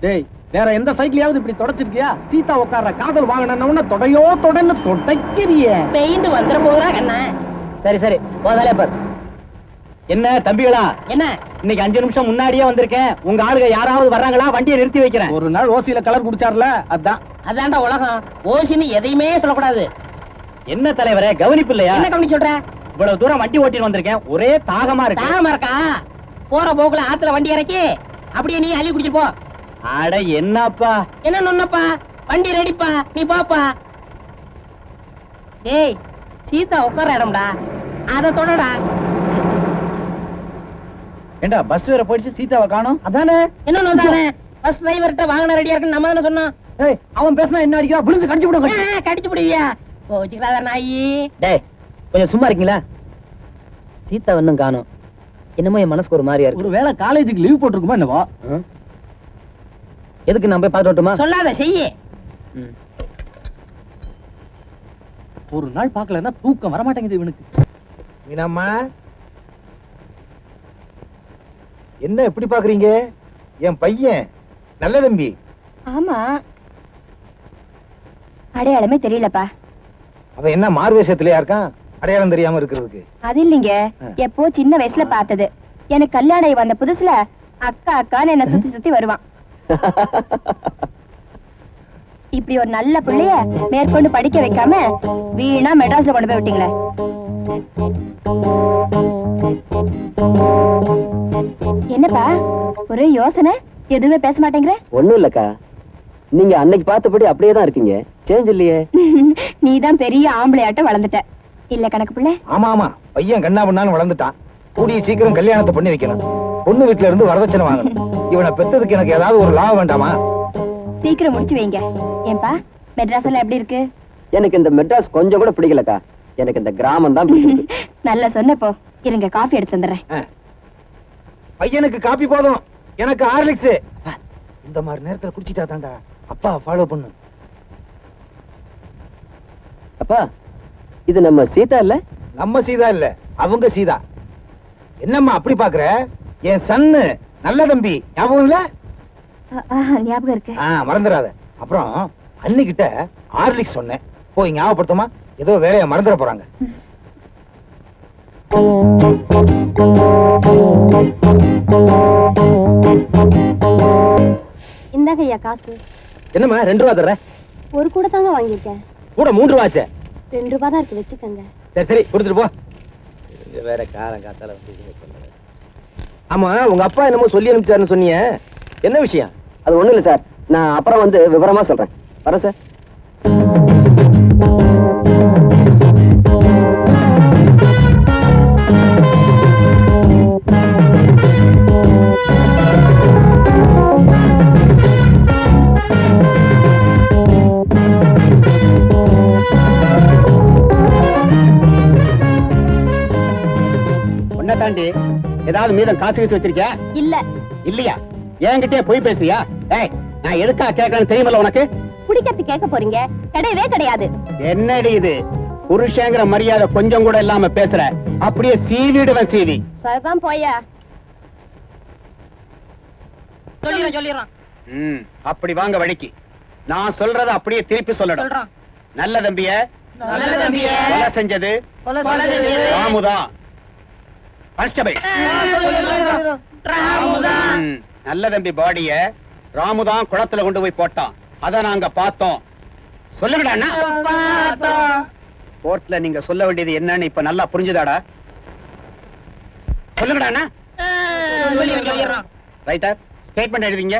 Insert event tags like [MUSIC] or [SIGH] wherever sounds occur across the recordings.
டேய் வேற எந்த சைக்கிளையாவது இப்படி தொடச்சிருக்கியா? சீதா உட்கார்ற காதல் வாங்கினவன தொடையோ தொடன்னு தொடைக்கிறிய. பெயிண்ட் வந்துட போகிறா கண்ணா. சரி சரி. வேலையை பாரு. என்ன தம்பிகளா? என்ன? இன்னைக்கு அஞ்சு நிமிஷம் முன்னாடியே வந்திருக்கேன். உங்க ஆளுங்க யாராவது வர்றாங்களா? வண்டியை நிறுத்தி வைக்கிறேன். ஒரு நாள் ஓசியில கலர் குடிச்சார்ல? அதான். அதான்டா உலகம். ஓசின்னு எதையுமே சொல்லக்கூடாது. என்ன தலைவரே கவனிப்பு இல்லையா? என்ன கவனி சொல்ற? இவ்வளவு தூரம் வண்டி ஓட்டிட்டு வந்திருக்கேன். ஒரே தாகமா இருக்கு. தாம இருக்கா? போற போக்குல ஆத்துல வண்டி இறக்கி அப்படியே நீ அள்ளி குடிச்சிட்டு போ. அட என்னப்பா? என்ன நொன்னப்பா வண்டி ரெடிப்பா நீ பாப்பா. டேய் சீதா உட்கார இடம்டா. அத தொடடா. ஏண்டா பஸ் வேற போயிடுச்சு சீதாவை காணோம்? அதானே? என்ன நொந்தானே பஸ் டிரைவர்கிட்ட வாங்கின ரெடியா இருக்குன்னு நம்ம தானே சொன்னோம். ஏய் அவன் பேசினா என்ன அடிக்கிறா? விழுந்து கடிச்சு விடுங்க கடிச்சு. பிடிவியா கோச்சுக்கலாத நாயி. டேய் கொஞ்சம் சும்மா இருக்கீங்களா? சீதா இன்னும் காணோம். என்னமோ என் மனசுக்கு ஒரு மாதிரியா இருக்கு. ஒருவேளை காலேஜுக்கு லீவ் போட்டிருக்குமா என்னவோ? எதுக்கு நான் போய் பார்த்துட்டு வரட்டுமா? சொல்லாத செய்யி. ஒரு நாள் பார்க்கலன்னா தூக்கம் வரமாட்டேங்குது இவனுக்கு. மீனாம்மா. என்ன எப்படி பாக்குறீங்க என் பையன். நல்ல தம்பி. ஆமா. அடையாளமே தெரியலப்பா. அவன் என்ன மார்வேஷத்திலயா இருக்கான்? அடையாளம் தெரியாம இருக்கிறதுக்கு. அது இல்லைங்க. எப்போ சின்ன வயசுல பார்த்தது. எனக்கு கல்யாணம் வந்த புதுசுல அக்கா அக்கான்னு என்ன சுத்தி சுத்தி வருவான். [LAUGHS] இப்படி ஒரு நல்ல பிள்ளைய மேற்கொண்டு படிக்க வைக்காம வீணா மெட்ராஸ்ல கொண்டு போய் விட்டீங்களே. என்னப்பா ஒரே யோசனை? எதுவுமே பேச மாட்டேங்கிற? ஒண்ணும் இல்லக்கா. நீங்க அன்னைக்கு பார்த்தபடி அப்படியே தான் இருக்கீங்க. சேஞ்ச் இல்லையே. [LAUGHS] நீதான் பெரிய ஆம்பளையாட்டம் வளர்ந்துட்ட. இல்ல கணக்கு பிள்ளை. ஆமா ஆமா. பையன் கண்ணா பண்ணான்னு வளர்ந்துட்டான். கூடிய சீக்கிரம் கல்யாணத்தை பண்ணி வைக்கணும். பொண்ணு வீட்டுல இருந்து வரதட்சணை வாங்கணும். இவனை பெத்ததுக்கு எனக்கு ஏதாவது ஒரு லாபம் வேண்டாமா? சீக்கிரம் முடிச்சு வைங்க. ஏன்பா மெட்ராஸ் எல்லாம் எப்படி இருக்கு? எனக்கு இந்த மெட்ராஸ் கொஞ்சம் கூட பிடிக்கலக்கா. எனக்கு இந்த கிராமம் தான் பிடிச்சிருக்கு. [LAUGHS] நல்லா சொன்னப்போ இருங்க காஃபி எடுத்து வந்துடுறேன் பையனுக்கு காப்பி போதும். எனக்கு ஹார்லிக்ஸ். இந்த மாதிரி நேரத்துல குடிச்சிட்டா தாண்டா. அப்பா ஃபாலோ பண்ணு. அப்பா இது நம்ம சீதா இல்ல? நம்ம சீதா இல்ல அவங்க சீதா. என்னம்மா அப்படி பாக்குற? என் சன்னு நல்ல தம்பி ஞாபகம் இல்ல? ஞாபகம் இருக்கு. ஆ மறந்துடாத. அப்புறம் அன்னிக்கிட்ட ஹார்லிக்ஸ் சொன்னேன். போய் ஞாபகப்படுத்துமா? ஏதோ வேலையை மறந்துட போறாங்க. இந்தாங்க ஐயா காசு. என்னம்மா ரெண்டு ரூபா தர்ற? ஒரு கூட தாங்க வாங்கியிருக்கேன். கூட மூன்று ரூபாச்சே ரெண்டு ரூபா தான் இருக்கு வச்சுக்கோங்க. சரி சரி கொடுத்துட்டு போ. வேற காலம் காத்தால ஆமா உங்க அப்பா என்னமோ சொல்லி அனுப்பிச்சாருன்னு சொன்னீங்க. என்ன விஷயம்? அது ஒண்ணும் இல்ல சார். நான் அப்புறம் வந்து விவரமா சொல்றேன். வரேன் சார். ஏதாவது மீதம் காசு வீசி வச்சிருக்கியா? இல்ல. இல்லையா? என்கிட்டயே போய் பேசுறியா? ஏய் நான் எதுக்கா கேட்கறேன்னு தெரியுமல்ல உனக்கு? குடிக்கிறது கேட்க போறீங்க? கிடையவே கிடையாது. என்னடி இது? புருஷங்கிற மரியாதை கொஞ்சம் கூட இல்லாம பேசுற. அப்படியே சீவிடுவேன் சீவி. சரிதான் போயா? சொல்லிடுறோம் ம் அப்படி வாங்க வழிக்கு. நான் சொல்றத அப்படியே திருப்பி சொல்லணும். நல்ல தம்பிய. நல்ல தம்பிய. கொலை செஞ்சது. கொலை செஞ்சது. ராமுதான் நல்ல தம்பி பாடிய ராமுதான் குளத்துல கொண்டு போய் போட்டான். அத நாங்க பார்த்தோம். சொல்லுங்கடா கோர்ட்ல நீங்க சொல்ல வேண்டியது என்னன்னு இப்ப நல்லா புரிஞ்சுதாடா. சொல்லுங்கடா ரைட்டர் ஸ்டேட்மெண்ட் எழுதிங்க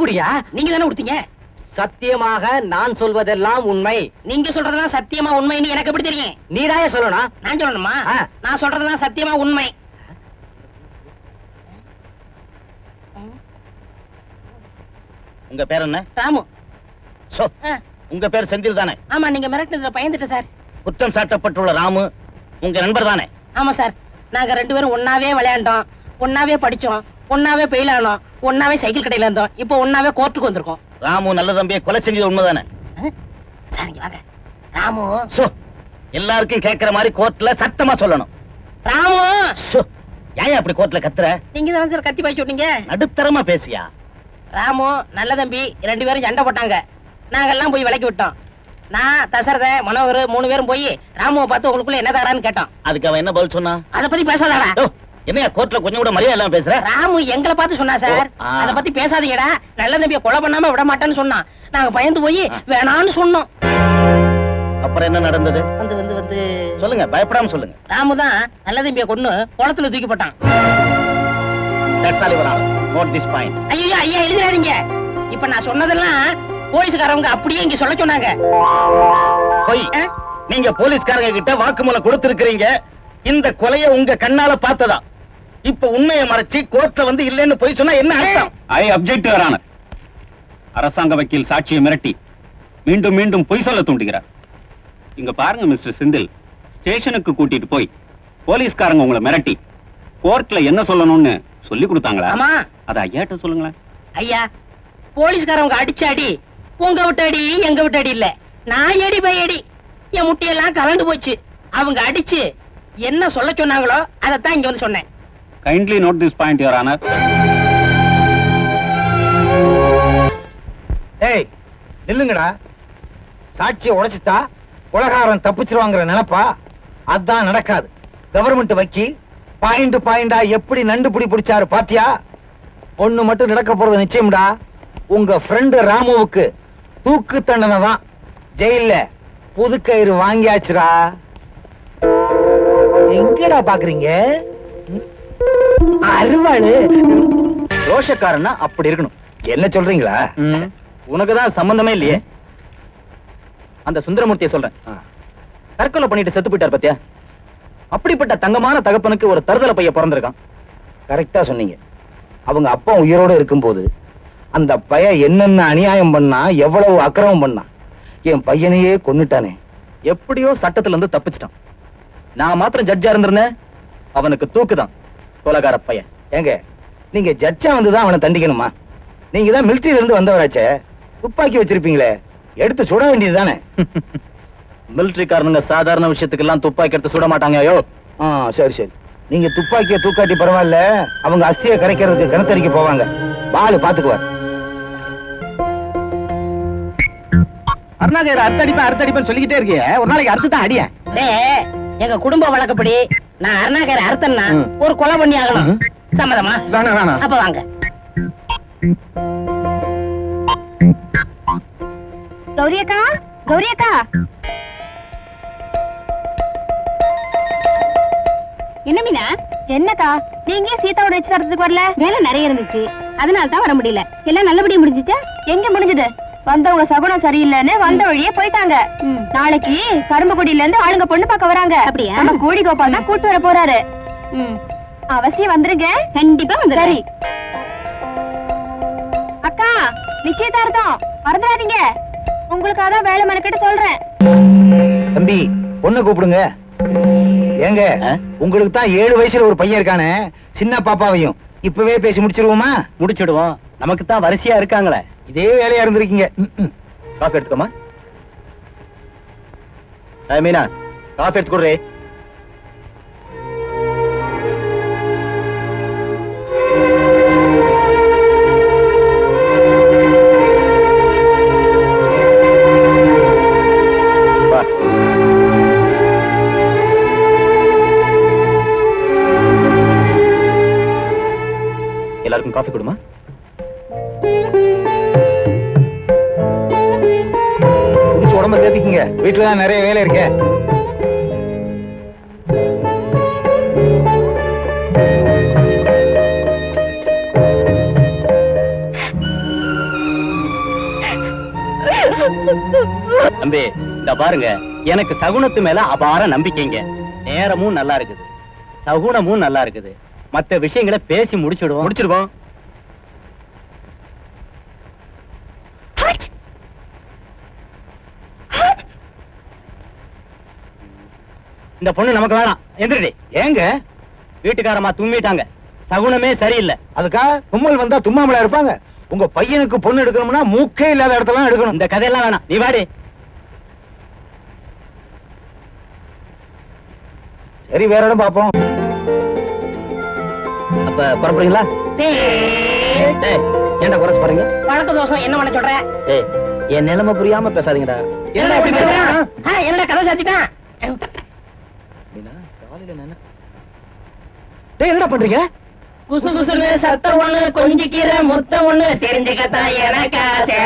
குடியா நீங்க தானே கொடுத்தீங்க சத்தியமாக நான் சொல்வதெல்லாம் உண்மை. நீங்க சொல்றதெல்லாம் சத்தியமா உண்மைன்னு எனக்கு எப்படி தெரியும்? நீதாய சொல்லணும். நான் சொல்லணுமா. நான் சொல்றதெல்லாம் சத்தியமா உண்மை. உங்க பேர் என்ன? ராமு. சோ உங்க பேர் செந்தில் தானே? ஆமா நீங்க மிரட்டினதுல பயந்துட்டேன் சார். குற்றம் சாட்டப்பட்டுள்ள ராமு உங்க நண்பர் தானே? ஆமா சார். நாங்க ரெண்டு பேரும் ஒன்னாவே விளையாண்டோம். ஒன்னாவே படிச்சோம். ஒன்னாவே பெயில் ஆனோம் ஒன்னாவே சைக்கிள் கடையில இருந்தோம். இப்போ ஒன்னாவே கோர்ட்டுக்கு வந்திருக்கோம். ராமு நல்ல தம்பியை கொலை செஞ்சது உண்மைதானே? சார் இங்க வாங்க. ராமு. சோ எல்லாருக்கும் கேட்கிற மாதிரி கோர்ட்ல சத்தமா சொல்லணும். ராமு. சோ ஏன் அப்படி கோர்ட்ல கத்துற? நீங்க தான் சார் கத்தி பாய்ச்சி விட்டீங்க? நடுத்தரமா பேசியா? ராமு நல்ல தம்பி ரெண்டு பேரும் சண்டை போட்டாங்க. நாங்கெல்லாம் போய் விலக்கி விட்டோம். நான் தசரத மனோகர் மூணு பேரும் போய் ராமுவை பார்த்து உங்களுக்குள்ள என்ன தரான்னு கேட்டோம். அதுக்கு அவன் என்ன பதில் சொன்னா அத பத்தி பேசாதடா. என்னையா கோர்ட்ல கொஞ்சம் கூட மரியாதை இல்லாம பேசுற? ராமு எங்களை பார்த்து சொன்னா சார். அத பத்தி பேசாதீங்கடா. நல்ல தம்பியை கொலை பண்ணாம விட மாட்டேன்னு சொன்னான். நாங்க பயந்து போய் ஆ. வேணான்னு சொன்னோம். அப்புறம் என்ன நடந்தது? வந்து வந்து வந்து. சொல்லுங்க பயப்படாம சொல்லுங்க. ராமு தான் நல்ல தம்பியை கொண்டு குளத்துல தூக்கி போட்டான். That's all your note this point ஐயோ ஐயா எழுதுறாதீங்க. இப்ப நான் சொன்னதெல்லாம் போலீஸ்காரவங்க அப்படியே இங்க சொல்ல சொன்னாங்க. போய்? நீங்க போலீஸ்காரங்க கிட்ட வாக்குமூலம் கொடுத்திருக்கிறீங்க. இந்த கொலைய உங்க கண்ணால பார்த்ததா? இப்ப உண்மையை மறைச்சு கோர்ட்ல வந்து இல்லைன்னு போய் சொன்னா என்ன அர்த்தம்? I object honour. அரசாங்க வக்கீல் சாட்சியை மிரட்டி மீண்டும் மீண்டும் பொய் சொல்ல தூண்டுகிறார். இங்க பாருங்க மிஸ்டர் செந்தில். ஸ்டேஷனுக்கு கூட்டிட்டு போய் போலீஸ்காரங்க உங்களை மிரட்டி கோர்ட்ல என்ன சொல்லணும்னு சொல்லி கொடுத்தாங்களா? ஆமா. அத ஐயாட்ட சொல்லுங்களேன். ஐயா போலீஸ்காரவங்க அடிச்ச அடி உங்க விட்ட அடி எங்க விட்ட அடி இல்ல. நான் அடி பை அடி என் முட்டையெல்லாம் கலந்து போச்சு. அவங்க அடிச்சு என்ன சொல்ல சொன்னாங்களோ அதைத்தான் இங்க வந்து சொன்னேன். Kindly note this point your honour ஏய் நில்லுங்கடா. சாட்சியை உடைச்சிட்டா உலகாரம் தப்பிச்சிருவாங்கிற நினைப்பா? அதான் நடக்காது. கவர்மெண்ட் வக்கீல் பாயிண்ட் பாயிண்டா எப்படி நண்டு பிடி பிடிச்சாரு பாத்தியா? ஒண்ணு மட்டும் நடக்க போறது நிச்சயம்டா. உங்க ஃப்ரெண்டு ராமுவுக்கு தூக்கு தண்டனை தான். ஜெயில்ல கயிறு வாங்கியாச்சுடா. எங்கடா பாக்குறீங்க? அருவாளு. ரோஷக்காரன்னா அப்படி இருக்கணும். என்ன சொல்றீங்களா? உனக்கு தான் சம்பந்தமே இல்லையே. அந்த சுந்தரமூர்த்தியை சொல்றேன். தற்கொலை பண்ணிட்டு செத்து போயிட்டார் பத்தியா? அப்படிப்பட்ட தங்கமான தகப்பனுக்கு ஒரு தருதல பைய பிறந்திருக்கான். கரெக்டா சொன்னீங்க. அவங்க அப்பா உயிரோட இருக்கும்போது அந்த பையன் என்னென்ன அநியாயம் பண்ணா எவ்வளவு அக்கிரமம் பண்ணா என் பையனையே கொன்னுட்டானே. எப்படியோ சட்டத்துல இருந்து தப்பிச்சிட்டான். நான் மாத்திரம் ஜட்ஜா இருந்திருந்தேன். அவனுக்கு தூக்குதான். கொலகார பையன். ஏங்க நீங்க ஜட்ஜா வந்து தான் அவனை தண்டிக்கணுமா? நீங்க தான் மிலிட்டரியில இருந்து வந்தவராச்சே. துப்பாக்கி வச்சிருப்பீங்களே எடுத்து சுட வேண்டியதுதானே [LAUGHS] மிலிட்டரிக்காரனுங்க சாதாரண விஷயத்துக்கு எல்லாம் துப்பாக்கி எடுத்து சுட மாட்டாங்க ஐயோ ஆ சரி சரி. நீங்க துப்பாக்கிய தூக்காட்டி பரவாயில்ல அவங்க அஸ்தியை கரைக்கிறதுக்கு கிணத்தடிக்க போவாங்க. பாலு பாத்துக்குவார். அருணாகர் அர்த்தடிப்பேன் அர்த்தடிப்பேன் சொல்லிக்கிட்டே இருக்கியே. ஒரு நாளைக்கு அறுத்து தான் அடியேன். டேய், எங்க குடும்ப வழக்கப்படி நான் அருணாகர அறுத்தன்னா ம். ஒரு கொலை பண்ணி ஆகணும். சம்மதமா? வேணாம் வேணாம். அப்ப வாங்க. கௌரி அக்கா கௌரி அக்கா என்ன மீனா? என்னக்கா? நீங்க சீதாவோட நிச்சயதார்த்தத்துக்கு வரல? வேலை நிறைய இருந்துச்சு. அதனால தான் வர முடியல. எல்லாம் நல்லபடியா முடிஞ்சுச்சா? எங்க முடிஞ்சது? வந்தவங்க சகுனம் சரியில்லைன்னு வந்த வழியே போயிட்டாங்க. நாளைக்கு கரும்புக்குடியில இருந்து ஆளுங்க பொண்ணு பார்க்க வராங்க. அப்படியா? நம்ம கோடி கோபால் தான் கூட்டு வர போறாரு. அவசியம் வந்துருங்க. கண்டிப்பா வந்து சரி. அக்கா நிச்சயதார்த்தம். மறந்துடாதீங்க. உங்களுக்கு அதான் வேலை மெனக்கிட்டு சொல்றேன். தம்பி பொண்ணை கூப்பிடுங்க. ஏங்க? உங்களுக்கு தான் ஏழு வயசுல ஒரு பையன் இருக்கானே. சின்ன பாப்பாவையும். இப்பவே பேசி முடிச்சிருவோமா? முடிச்சிடுவோம். நமக்கு தான் வரிசையா இருக்காங்களே. இதே வேலையா இருந்திருக்கீங்க. காஃபி எடுத்துக்கோமா? மீனா காஃபி எடுத்து கொடுறே. எல்லாருக்கும் காஃபி கொடுமா? உடம்ப தேத்திக்குங்க. வீட்டுல தான் நிறைய வேலை இருக்கே. தம்பி இந்த பாருங்க. எனக்கு சகுனத்து மேல அபார நம்பிக்கைங்க. நேரமும் நல்லா இருக்குது. சகுனமும் நல்லா இருக்குது. மத்த விஷயங்களை பேசி முடிச்சிடுவோம். முடிச்சிடுவோம். இந்த பொண்ணு நமக்கு வேணாம். எந்திரடி. ஏங்க? வீட்டுக்காரமா தும்மிட்டாங்க. சகுனமே சரியில்லை. அதுக்கா? தும்மல் வந்தா தும்மாமலா இருப்பாங்க. உங்க பையனுக்கு பொண்ணு எடுக்கணும்னா மூக்கே இல்லாத இடத்துல எடுக்கணும். இந்த கதையெல்லாம் வேணாம். நீ வாடி. சரி வேற இடம் பாப்போம் அப்ப புறப்படுறீங்களா? ஏன்டா குறைச்சு பாருங்க பழக்க தோஷம் என்ன பண்ண சொல்ற? டேய் என் நிலைமை புரியாம பேசாதீங்கடா. என்னடா இப்படி பேசுறான்? சாத்திட்டான் டேய் என்னடா பண்றீங்க? குசு குசுன்னு சத்தம் ஒண்ணு கொஞ்சிக்கிற முத்தம் ஒண்ணு தெரிஞ்சுக்கத்தான் எனக்கு ஆசை.